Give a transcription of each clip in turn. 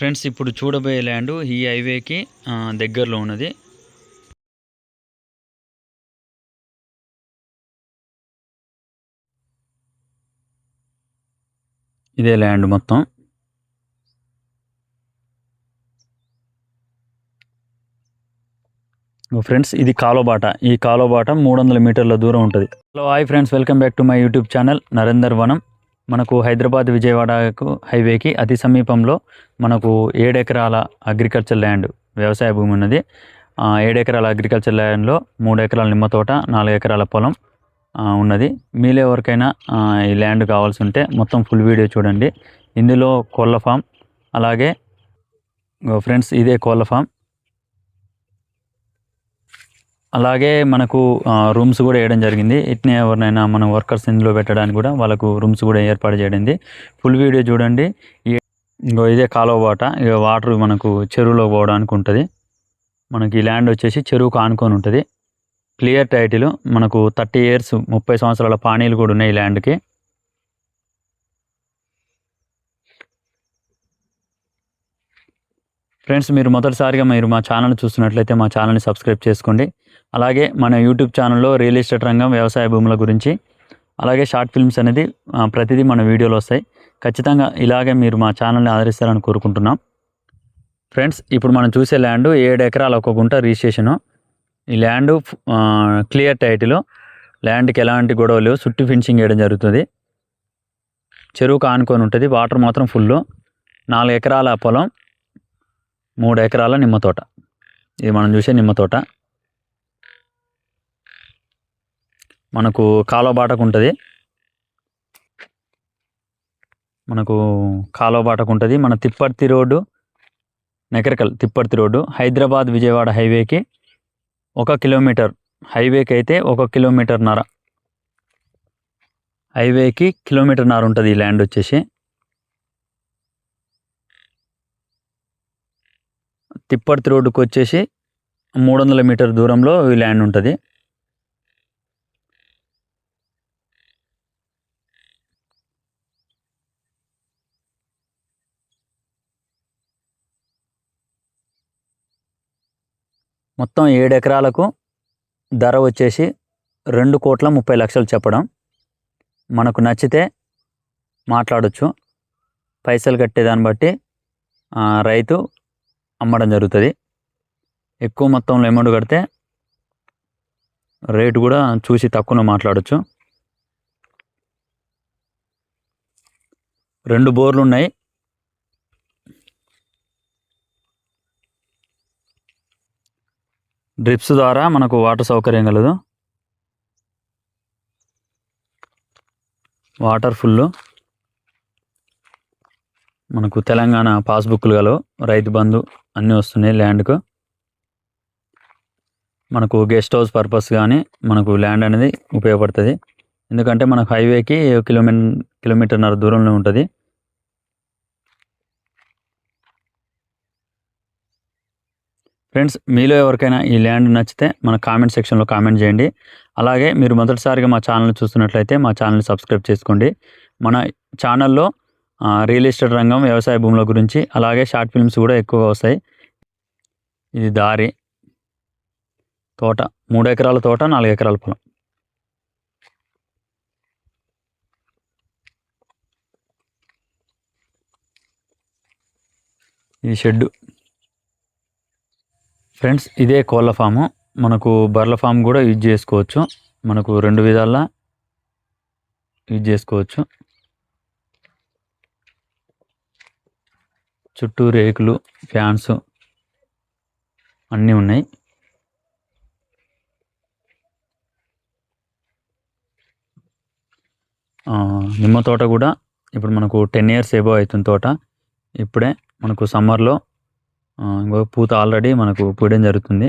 Friends ఇప్పుడు చూడబోయే land ఈ హైవేకి దగ్గరలో ఉన్నది. ఇదే ల్యాండ్ మొత్తం. ఫ్రెండ్స్ ఇది కాలోబాట. ఈ కాలోబాట మూడు వందల మీటర్ల దూరం ఉంటుంది. Hello hi friends welcome back to my YouTube channel. Narender Vanam. మనకు హైదరాబాద్ విజయవాడకు హైవేకి అతి సమీపంలో మనకు ఏడు ఎకరాల అగ్రికల్చర్ ల్యాండ్ వ్యవసాయ భూమి ఉన్నది. ఏడెకరాల ఏడు ఎకరాల అగ్రికల్చర్ ల్యాండ్లో మూడు ఎకరాల నిమ్మ తోట నాలుగు ఎకరాల పొలం ఉన్నది. మీలో ఎవరికైనా ఈ ల్యాండ్ కావాల్సి ఉంటే మొత్తం ఫుల్ వీడియో చూడండి. ఇందులో కోళ్ళ ఫామ్ అలాగే ఫ్రెండ్స్ ఇదే కోళ్ళ ఫామ్. అలాగే మనకు రూమ్స్ కూడా వేయడం జరిగింది. ఇట్నే ఎవరినైనా మన వర్కర్స్ ఇందులో పెట్టడానికి కూడా వాళ్ళకు రూమ్స్ కూడా ఏర్పాటు చేయడింది. ఫుల్ వీడియో చూడండి. ఇంకో ఇదే కాలువ బాట. ఇక వాటర్ మనకు చెరువులో పోవడానికి ఉంటుంది. మనకి ల్యాండ్ వచ్చేసి చెరువుకు ఆనుకొని ఉంటుంది. క్లియర్ టైటిల్ మనకు థర్టీ ఇయర్స్ ముప్పై సంవత్సరాల పానీలు కూడా ఉన్నాయి ఈ ల్యాండ్కి. ఫ్రెండ్స్ మీరు మొదటిసారిగా మీరు మా ఛానల్ చూస్తున్నట్లయితే మా ఛానల్ని సబ్స్క్రైబ్ చేసుకోండి. అలాగే మన యూట్యూబ్ ఛానల్లో రియల్ ఎస్టేట్ రంగం వ్యవసాయ భూముల గురించి అలాగే షార్ట్ ఫిల్మ్స్ అనేది ప్రతిదీ మన వీడియోలో వస్తాయి. ఖచ్చితంగా ఇలాగే మీరు మా ఛానల్ని ఆదరిస్తారని కోరుకుంటున్నాం. ఫ్రెండ్స్ ఇప్పుడు మనం చూసే ల్యాండ్ ఏడు ఎకరాల ఒక గుంట రిజిస్ట్రేషను. ఈ ల్యాండ్ క్లియర్ టైటిల్ ల్యాండ్కి ఎలాంటి గొడవలు లేవు. చుట్టూ ఫినిషింగ్ వేయడం జరుగుతుంది. చెరువుకు ఆనుకొని ఉంటుంది. వాటర్ మాత్రం ఫుల్ నాలుగు ఎకరాల పొలం. మూడు ఎకరాల నిమ్మ తోట. ఇది మనం చూసే నిమ్మ తోట. మనకు కాలువ బాటకు ఉంటుంది. మనకు కాలువ బాటకు ఉంటుంది. మన తిప్పర్తి రోడ్డు నెకరకల్ తిప్పర్తి రోడ్డు హైదరాబాద్ విజయవాడ హైవేకి ఒక కిలోమీటర్. హైవేకి అయితే ఒక కిలోమీటర్ నర. హైవేకి కిలోమీటర్ నర ఉంటుంది ఈ ల్యాండ్ వచ్చేసి. తిప్పర్తి రోడ్డుకు వచ్చేసి మూడు వందల మీటర్ దూరంలో ఈ ల్యాండ్ ఉంటుంది. మొత్తం ఏడు ఎకరాలకు ధర వచ్చేసి రెండు కోట్ల ముప్పై లక్షలు చెప్పడం. మనకు నచ్చితే మాట్లాడొచ్చు. పైసలు కట్టేదాన్ని బట్టి రైతు అమ్మడం జరుగుతుంది. ఎక్కువ మొత్తంలో అమౌంట్ కడితే రేటు కూడా చూసి తక్కువ మాట్లాడొచ్చు. రెండు బోర్లు ఉన్నాయి. డ్రిప్స్ ద్వారా మనకు వాటర్ సౌకర్యం కలదు. వాటర్ ఫుల్ మనకు తెలంగాణ పాస్బుక్లు గలవు రైతు బంధు అన్నీ వస్తున్నాయి ల్యాండ్కు. మనకు గెస్ట్ హౌస్ పర్పస్ కానీ మనకు ల్యాండ్ అనేది ఉపయోగపడుతుంది. ఎందుకంటే మనకు హైవేకి కిలోమీ కిలోమీటర్న్నర దూరంలో ఉంటుంది. ఫ్రెండ్స్ మీలో ఎవరికైనా ఈ ల్యాండ్ నచ్చితే మన కామెంట్ సెక్షన్లో కామెంట్ చేయండి. అలాగే మీరు మొదటిసారిగా మా ఛానల్ చూస్తున్నట్లయితే మా ఛానల్ సబ్స్క్రైబ్ చేసుకోండి. మన ఛానల్లో రియల్ ఎస్టేట్ రంగం వ్యవసాయ భూముల గురించి అలాగే షార్ట్ ఫిల్మ్స్ కూడా ఎక్కువగా వస్తాయి. ఇది దారి. తోట. మూడు ఎకరాల తోట నాలుగు ఎకరాల పొలం. ఇది షెడ్డు. ఫ్రెండ్స్ ఇదే కోళ్ళ ఫాము. మనకు బర్ల ఫామ్ కూడా యూజ్ చేసుకోవచ్చు. మనకు రెండు విధాలా యూజ్ చేసుకోవచ్చు. చుట్టూ రేకులు ఫ్యాన్స్ అన్నీ ఉన్నాయి. నిమ్మ తోట కూడా ఇప్పుడు మనకు టెన్ ఇయర్స్ ఏబో అవుతుంది తోట. ఇప్పుడే మనకు సమ్మర్లో ఇంకో పూత ఆల్రెడీ మనకు పూయడం జరుగుతుంది.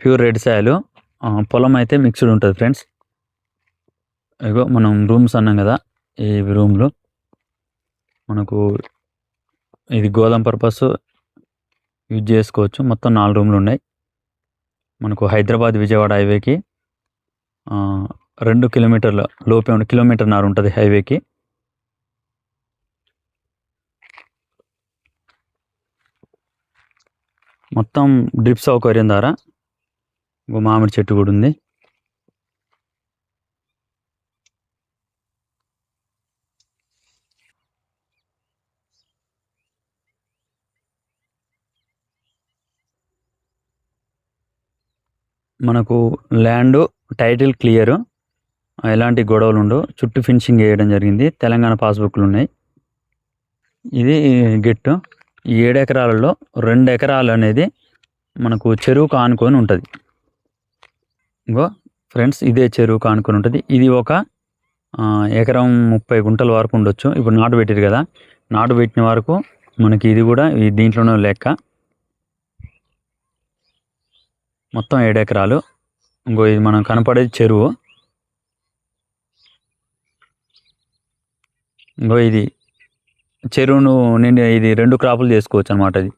ప్యూర్ రెడ్ సాయలు. పొలం అయితే మిక్స్డ్ ఉంటుంది ఫ్రెండ్స్ ఇగో మనం రూమ్స్ అన్నాం కదా ఈ రూమ్లు మనకు ఇది గోదాం పర్పస్ యూజ్ చేసుకోవచ్చు. మొత్తం నాలుగు రూమ్లు ఉన్నాయి. మనకు హైదరాబాద్ విజయవాడ హైవేకి రెండు కిలోమీటర్ల లోపే ఉండి కిలోమీటర్న్నర ఉంటుంది హైవేకి మొత్తం డ్రిప్ సౌకర్యం ద్వారా మామిడి చెట్టు కూడా ఉంది. మనకు ల్యాండ్ టైటిల్ క్లియర్. ఎలాంటి గొడవలు ఉండవు. చుట్టూ ఫినిషింగ్ వేయడం జరిగింది. తెలంగాణ పాస్బుక్లు ఉన్నాయి. ఇది గెట్టు ఈ ఏడు ఎకరాలలో రెండు ఎకరాలు అనేది మనకు చెరువుకు ఆనుకొని ఉంటుంది. ఇంకో ఫ్రెండ్స్ ఇదే చెరువుకు కానుకొని ఉంటుంది. ఇది ఒక ఆ, ఎకరం ముప్పై గుంటల వరకు ఉండొచ్చు. ఇప్పుడు నాటు పెట్టారు కదా నాటు పెట్టిన వరకు మనకి ఇది కూడా ఈ దీంట్లోనే లెక్క. మొత్తం ఏడు ఎకరాలు. ఇంకో ఇది మనం కనపడేది చెరువు. ఇంకో ఇది చెరువును నిండి ఇది రెండు క్రాపులు చేసుకోవచ్చు అనమాట అది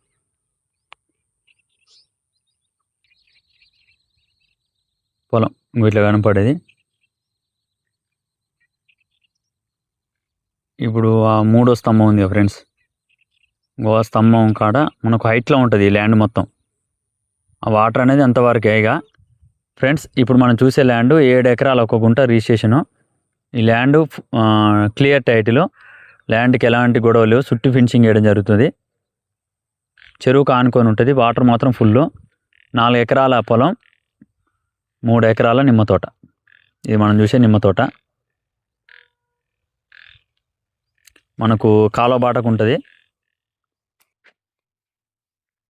పొలం వీటిలో ఇట్లా కనపడేది ఇప్పుడు ఆ మూడో స్తంభం ఉంది ఫ్రెండ్స్. గోవా స్తంభం కాడ మనకు హైట్లో ఉంటుంది ఈ ల్యాండ్ మొత్తం. ఆ వాటర్ అనేది అంతవరకే ఇక. ఫ్రెండ్స్ ఇప్పుడు మనం చూసే ల్యాండ్ ఏడు ఎకరాలు ఒక గుంట రిజిస్ట్రేషను ఈ ల్యాండ్ క్లియర్ టైటిల్ ల్యాండ్కి ఎలాంటి గొడవలు చుట్టూ ఫినిషింగ్ వేయడం జరుగుతుంది. చెరువుకు ఆనుకొని ఉంటుంది. వాటర్ మాత్రం ఫుల్ నాలుగు ఎకరాల పొలం. మూడు ఎకరాల నిమ్మ తోట. ఇది మనం చూసే నిమ్మ తోట. మనకు కాలువ బాటకు ఉంటుంది.